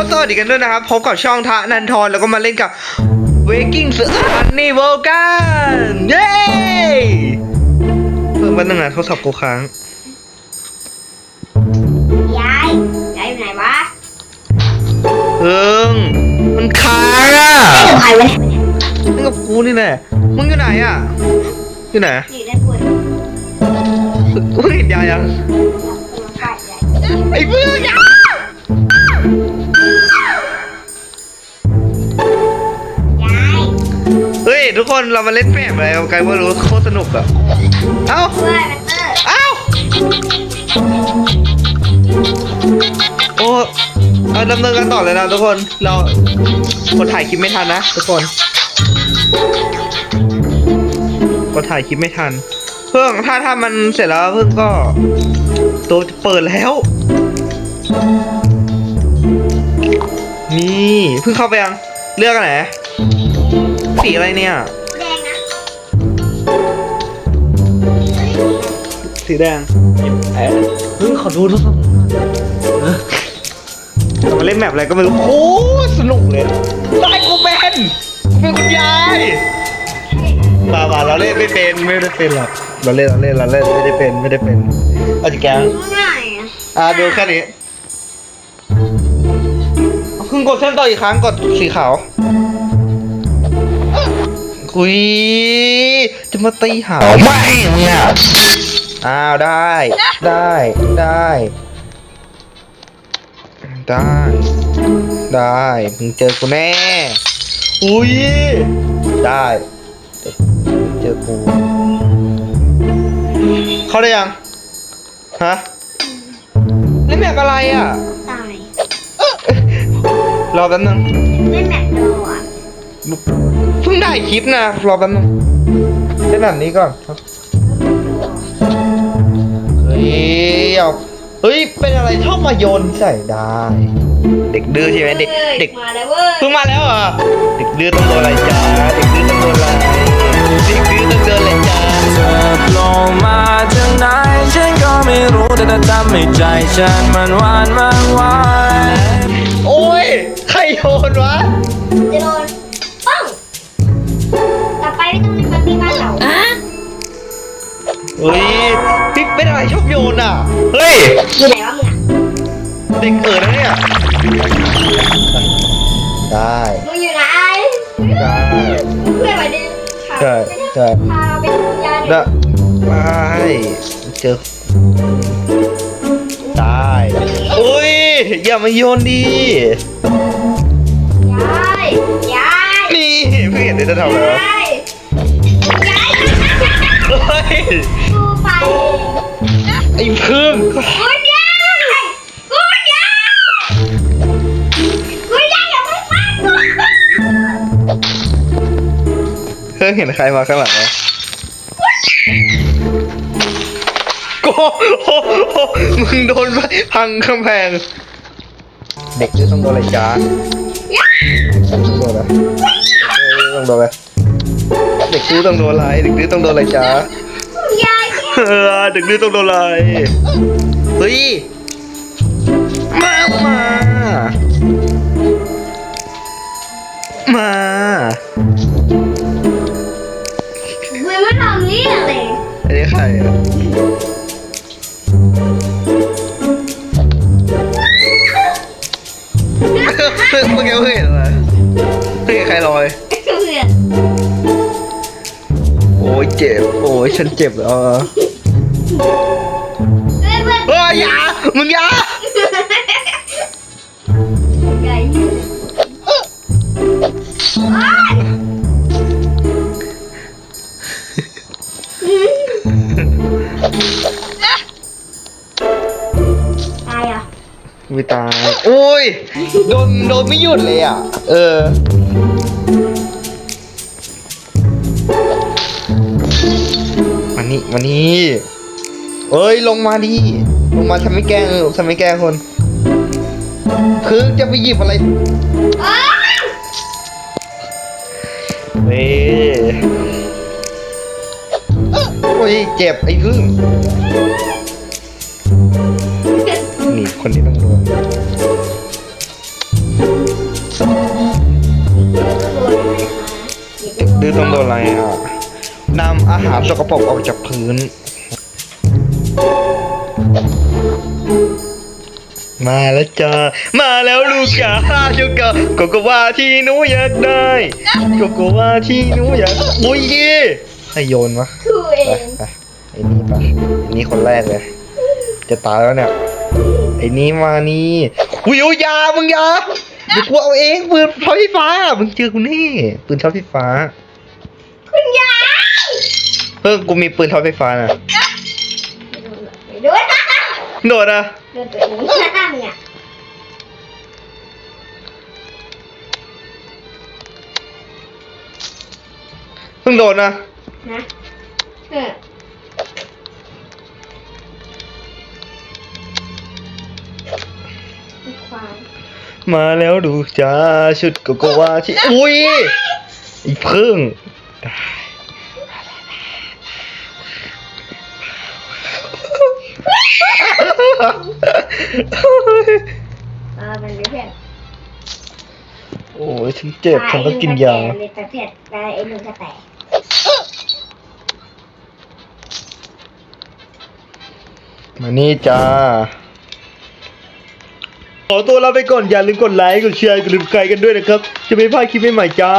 ก็สวัสดีกันด้วยนะครับ พบกับช่องทะนันทรแล้วก็มาเล่นกับ Waking s u n n y w o r l กันเย้เพิ่มวันหนึ่งนะโทรศัพท์กูค้างยายยายอยู่ไหนวะเพิ่งมันค้างอะไอ้หนูใครวะเนี่ยนี่กับกูนี่แหละมึงอยู่ไหนอะอยู่ไหนอยู่ด้านบนกูเห็นยายยังตัวขาดยายไอ้เพื่อนยาย ทุกคนเรามาเล่นแมปอะไรกันไกลว่รู้โคตรสนุกอะ เอ้าเพื่อนมันเตอร์เอ้า โอ้เอาดำเนินกันต่อเลยนะทุกคน เราคนถ่ายคลิปไม่ทันนะทุกคน คนถ่ายคลิปไม่ทัน เพิ่งถ้าถ้ามันเสร็จแล้วเพิ่งก็ ตัวจะเปิดแล้ว นี่เพิ่งเข้าไปยัง เลือกอันไหน สีอะไรเนี่ย แดงนะสีแดงเอ๊ะเฮ้ยขอดูโทรศัพท์เออเรามาเล่นแมปอะไรก็ไม่รู้ โอ้สนุกเลยได้กูเป็นกูเป็นคุณยายมามาเราเล่นไม่เป็นไม่ได้เป็นหรอกเราเล่นเราเล่นเราเล่นไม่ได้เป็นไม่ได้เป็นเอาจิแกงไหนอะอ่าดูแค่นี้เพิ่งกดเส้นต่ออีกครั้งกดสีขาว คุยจะมาตีหาวไม่เนี่ยอ้าวได้ ได้ได้ได้ได้มึงเจอกูแน่ อุ้ยได้เจอกูเข้าได้ยังฮะเล่นแบบอะไรอะตายรอแป๊บนึงเล่นแมปโดอะเพิ่งได้คลิปนะ รอแป๊บนึงเล่นแบบนี้ก่อนครับ เฮ้ยเอาเฮ้ย เป็นอะไรชอบมาโยนใส่ได้ เด็กดื้อใช่ไหมเด็กเด็ก มาแล้วเว้ยเพิ่งมาแล้วเหรอเด็กดื้อต้องโดนอะไรจ้าเด็กดื้อต้องโดนอะไรเด็กดื้อต้องโดนอะไรจ้าเธอโผล่มาจากไหนฉันก็ไม่รู้แต่เธอทำให้ใจฉันมันหวานมันไหวโอ้ย ใครโยนวะ จะโดน เฮ้ยพี่เป็นอะไรชอบโยนอะ เฮ้ย อยู่ไหนวะมึงอะเด็กเกิดนะเนี่ย ได้มึงอยู่ไหนได้ เพื่อนมาดิใช่ใช่ พาเราไปดูยาดิได้ได้เจอได้อุ้ยอย่ามาโยนดิยายยายนี่เพื่อนเดี๋ยวจะทำอะไรวะยายยายเฮ้ยกู ไปไอ้พึ่งคุณยายคุณยายคุณยายอย่าไปฟังกูเพิ่งเห็นใครมาข้างหลังไหมโกโหมึงโดนพังกำแพง เด็กจะต้องโดนอะไรจ้าต้องโดนอะไรต้องโดนอะไรเด็กดื้อต้องโดนอะไรเด็กดื้อต้องโดนอะไรจ้า คุณยายเออเด็กดื้อต้องโดนอะไรเฮ้ยมามา มามึงไม่ทำนี่เลยอันนี้ใครอะเมื่อกี้เพิ่งเห็นอะไรเพิ่งเห็นใครลอย เพื่อน โอ้ยเจ็บ โอ้ยฉันเจ็บแล้วอะเพื่อนเพื่อน เฮ้ยอย่ามึงอย่าใหญ่ตายอะไม่ตายโอ้ยโดนโดนไม่หยุดเลยอะ เออมานี่มานี่ เอ้ยลงมาดิลงมาทำไม่แกล้งทำไม่แกงคน คือจะไปหยิบอะไรเฮ้ยเจ็บไอ้พึ่งนี่คนนี้ต้องโดนดื้อต้องโดนอะไรอะนำอาหารสกปรกออกจากพื้น มาแล้วจ้า มาแล้วลูกจ๋าชูกะโกโกวาที่หนูอยากได้โกโกวาที่หนูอยากอุ้ยให้โยนวะคือเอไปงไปไอ้นี่ไปไอ้นี่คนแรกเลย จะตายแล้วเนี่ย ไอ้นี่มานี่อุ้ยอุ้ยอยามึงอยาเดี๋ยวกูเอาเองปืนช็อตไฟฟ้า มึงเจอกูนี่ปืนช็อตไฟฟ้า คุณยายเพิ่งกูมีปืนช็อตไฟฟ้านะไปดูนะ โดดอะดูตัวเองนั่นเนี่ยเพิ่งโดดนะนะเออควายมาแล้วดูจ้าชุดโกโกวาที่อุ้ยอีเพิ่ง เออเป็นเพื่อนโอ้ยฉันเจ็บฉันต้องกินยาเลยแต่เผ็ดแต่ไอ้นุ่มจะแตกมานี่จ้า ขอตัวลาไปก่อน อย่าลืมกดไลค์ กดแชร์ กดติดตามกันด้วยนะครับ จะไม่พลาดคลิปใหม่ๆจ้า